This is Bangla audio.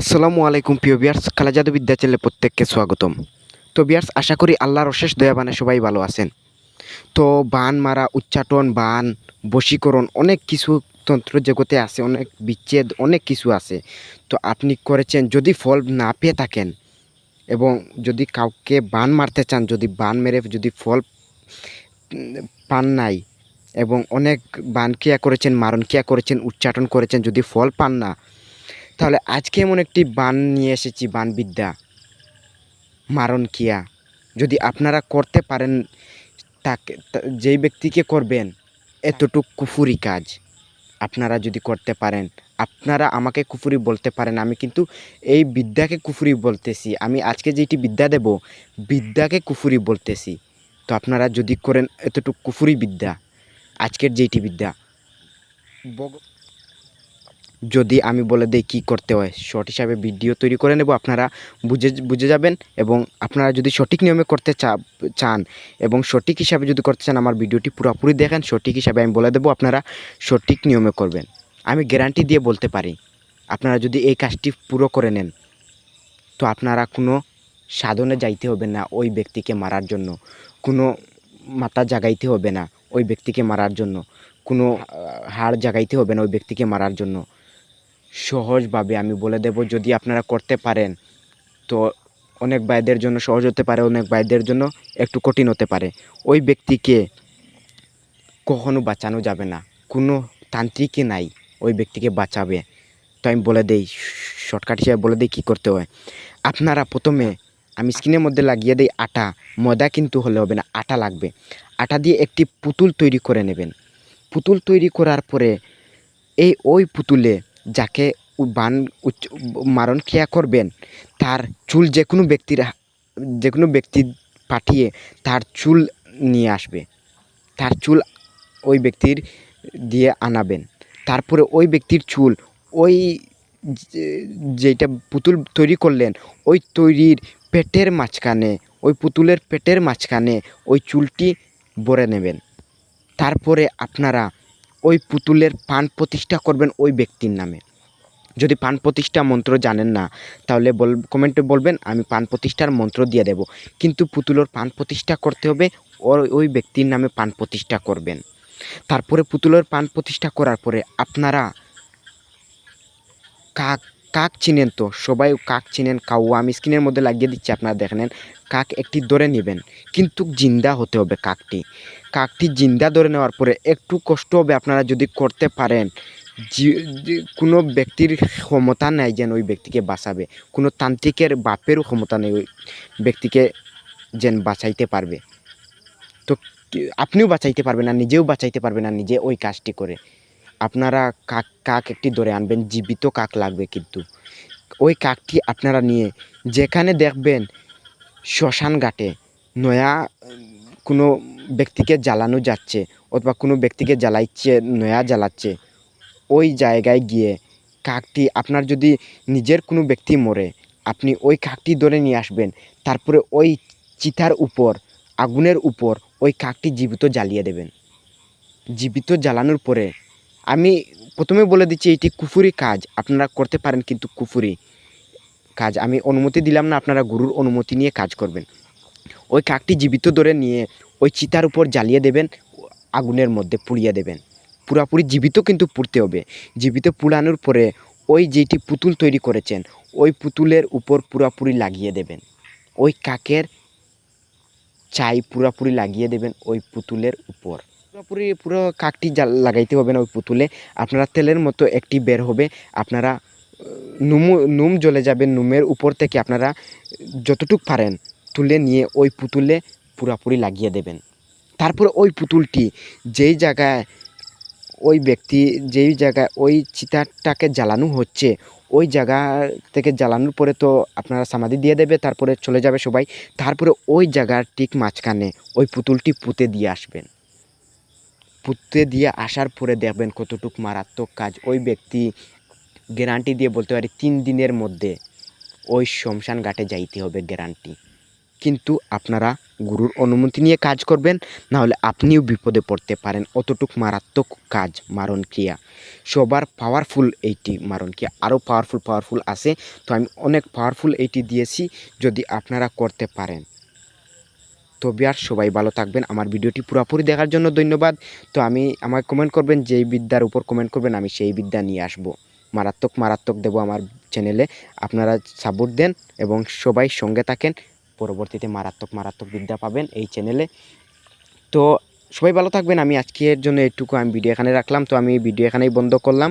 আসসালামু আলাইকুম প্রিয় বিয়ার্স, খালাজাদু বিদ্যা চ্যানেলে প্রত্যেককে স্বাগতম। তো বিয়ার্স, আশা করি আল্লাহর অশেষ দয়াবানে সবাই ভালো আছেন। তো বান মারা, উচ্চাটন, বান, বশীকরণ, অনেক কিছু তন্ত্র জগতে আছে, অনেক বিচ্ছেদ, অনেক কিছু আছে। তো আপনি করেছেন, যদি ফল না পেয়ে থাকেন এবং যদি কাউকে বান মারতে চান, যদি বান মেরে, যদি ফল পান নাই এবং অনেক বান ক্রিয়া করেছেন, মারণ ক্রিয়া করেছেন, উচ্চাটন করেছেন, যদি ফল পান না তাহলে আজকে এমন একটি বান নিয়ে এসেছি, বানবিদ্যা। মারণ কিয়া। যদি আপনারা করতে পারেন, তাকে যেই ব্যক্তিকে করবেন, এতটুক কুফুরি কাজ। আপনারা যদি করতে পারেন, আপনারা আমাকে কুফুরি বলতে পারেন, আমি কিন্তু এই বিদ্যাকে কুফুরি বলতেছি। আমি আজকে যেটি বিদ্যা দেব, বিদ্যাকে কুফুরি বলতেছি। তো আপনারা যদি করেন, এতটুক কুফুরি বিদ্যা, আজকের যেইটি বিদ্যা। যদি আমি বলে দিই কী করতে হয় শর্ট হিসাবে ভিডিও তৈরি করে নেব, আপনারা বুঝে বুঝে যাবেন এবং আপনারা যদি সঠিক নিয়মে করতে চান এবং সঠিক হিসাবে যদি করতে চান, আমার ভিডিওটি পুরোপুরি দেখেন, সঠিক হিসাবে আমি বলে দেবো, আপনারা সঠিক নিয়মে করবেন। আমি গ্যারান্টি দিয়ে বলতে পারি, আপনারা যদি এই কাজটি পুরো করে নেন, তো আপনারা কোনো সাধনে যাইতে হবে না ওই ব্যক্তিকে মারার জন্য, কোনো মাথা জাগাইতে হবে না ওই ব্যক্তিকে মারার জন্য, কোনো হাড় জাগাইতে হবে না ওই ব্যক্তিকে মারার জন্য। সহজভাবে আমি বলে দেব যদি আপনারা করতে পারেন। তো অনেক ভাইদের জন্য সহজ হতে পারে, অনেক ভাইদের জন্য একটু কঠিন হতে পারে। ওই ব্যক্তিকে কখনো বাঁচানো যাবে না। কোনো তান্ত্রিকই নাই, ওই ব্যক্তিকে বাঁচাবে। তো আমি বলে দেই, শর্টকাট হিসাবে বলে দিই কী করতে হয়। আপনারা প্রথমে, আমি স্কিনের মধ্যে লাগিয়ে দিই আটা। ময়দা কিন্তু হলে হবে না, আটা লাগবে। আটা দিয়ে একটি পুতুল তৈরি করে নেবেন। পুতুল তৈরি করার পরে এই ওই পুতুলে যাকে বান মারণ ক্রিয়া করবেন, তার চুল যে কোনো ব্যক্তির যে কোনো ব্যক্তি পাঠিয়ে তার চুল নিয়ে আসবে। তার চুল ওই ব্যক্তির দিয়ে আনাবেন। তারপরে ওই ব্যক্তির চুল, ওই যেটা পুতুল তৈরি করলেন, ওই তৈরির পেটের মাঝখানে, ওই পুতুলের পেটের মাঝখানে ওই চুলটি ভরে নেবেন। তারপরে আপনারা ওই পুতুলের পান প্রতিষ্ঠা করবেন ওই ব্যক্তির নামে। যদি পান প্রতিষ্ঠা মন্ত্র জানেন না, তাহলে বল, কমেন্টে বলবেন, আমি পান প্রতিষ্ঠার মন্ত্র দিয়ে দেব। কিন্তু পুতুলের পান প্রতিষ্ঠা করতে হবে, ওর, ওই ব্যক্তির নামে পান প্রতিষ্ঠা করবেন। তারপরে পুতুলের পান প্রতিষ্ঠা করার পরে আপনারা কাক কাক চিনেন তো? সবাই কাক চিনেন, কাউয়া, আমি স্ক্রিনের মধ্যে লাগিয়ে দিচ্ছি, আপনারা দেখে নেন। কাক একটি ধরে নেবেন, কিন্তু জিন্দা হতে হবে কাকটি। কাকটি জিন্দা ধরে নেওয়ার পরে একটু কষ্ট হবে আপনারা যদি করতে পারেন। কোনো ব্যক্তির ক্ষমতা নাই যেন ওই ব্যক্তিকে বাঁচাবে। কোনো তান্ত্রিকের বাপেরও ক্ষমতা নেই ওই ব্যক্তিকে যেন বাঁচাইতে পারবে। তো আপনিও বাঁচাইতে পারবেন না, নিজেও বাঁচাইতে পারবেন না, নিজে ওই কাজটি করে। আপনারা কাক কাক একটি ধরে আনবেন, জীবিত কাক লাগবে কিন্তু। ওই কাকটি আপনারা নিয়ে যেখানে দেখবেন শ্মশান ঘাটে নয়া, কোনো ব্যক্তিকে জ্বালানো যাচ্ছে অথবা কোনো ব্যক্তিকে জ্বালাইছে, নয়া জ্বালাচ্ছে, ওই জায়গায় গিয়ে কাকটি, আপনার যদি নিজের কোনো ব্যক্তি মরে, আপনি ওই কাকটি ধরে নিয়ে আসবেন, তারপরে ওই চিতার উপর, আগুনের উপর ওই কাকটি জীবিত জ্বালিয়ে দেবেন। জীবিত জ্বালানোর পরে আমি প্রথমে বলে দিচ্ছি, এটি কুফুরি কাজ। আপনারা করতে পারেন কিন্তু কুফুরি কাজ। আমি অনুমতি দিলাম না, আপনারা গুরুর অনুমতি নিয়ে কাজ করবেন। ওই কাকটি জীবিত ধরে নিয়ে ওই চিতার উপর জ্বালিয়ে দেবেন, আগুনের মধ্যে পুড়িয়ে দেবেন। পুরাপুরি জীবিত কিন্তু পুড়তে হবে। জীবিত পুড়ানোর পরে ওই যেটি পুতুল তৈরি করেছেন, ওই পুতুলের উপর পুরাপুরি লাগিয়ে দেবেন। ওই কাকের চাই পুরাপুরি লাগিয়ে দেবেন ওই পুতুলের উপর। পুরোপুরি পুরো কাকটি জ্বাল লাগাইতে হবে না ওই পুতুলে। আপনারা তেলের মতো একটি বের হবে। আপনারা নুমু, নুম জ্বলে যাবে নুমের উপর থেকে আপনারা যতটুক পারেন তুলে নিয়ে ওই পুতুলে পুরাপুরি লাগিয়ে দেবেন। তারপরে ওই পুতুলটি যেই জায়গায় ওই ব্যক্তি, যেই জায়গায় ওই চিতাটাকে জ্বালানো হচ্ছে, ওই জায়গা থেকে জ্বালানোর পরে তো আপনারা সমাধি দিয়ে দেবে, তারপরে চলে যাবে সবাই। তারপরে ওই জায়গার ঠিক মাঝখানে ওই পুতুলটি পুঁতে দিয়ে আসবেন। পুঁতে দিয়ে আসার পরে দেখবেন কতটুক মারাত্মক কাজ ওই ব্যক্তি গ্যারান্টি দিয়ে বলতে পারি তিন দিনের মধ্যে ওই শ্মশান ঘাটে যাইতে হবে গ্যারান্টি। কিন্তু আপনারা গুরুর অনুমতি নিয়ে কাজ করবেন না হলে আপনিও বিপদে পড়তে পারেন। অতটুক মারাত্মক কাজ মারণ ক্রিয়া। সবার পাওয়ারফুল এইটি মারণ ক্রিয়া। আরও পাওয়ারফুল পাওয়ারফুল আছে। তো আমি অনেক পাওয়ারফুল এইটি দিয়েছি, যদি আপনারা করতে পারেন। তবে আর সবাই ভালো থাকবেন। আমার ভিডিওটি পুরোপুরি দেখার জন্য ধন্যবাদ। তো আমি আমাকে কমেন্ট করবেন, যেই বিদ্যার উপর কমেন্ট করবেন, আমি সেই বিদ্যা নিয়ে আসব। মারাত্মক মারাত্মক দেবো আমার চ্যানেলে আপনারা সাপোর্ট দেন এবং সবাই সঙ্গে থাকেন। পরবর্তীতে মারাত্মক মারাত্মক বিদ্যা পাবেন এই চ্যানেলে তো সবাই ভালো থাকবেন। আমি আজকের জন্য এটুকু। আমি ভিডিও এখানে রাখলাম। তো আমি ভিডিও এখানেই বন্ধ করলাম।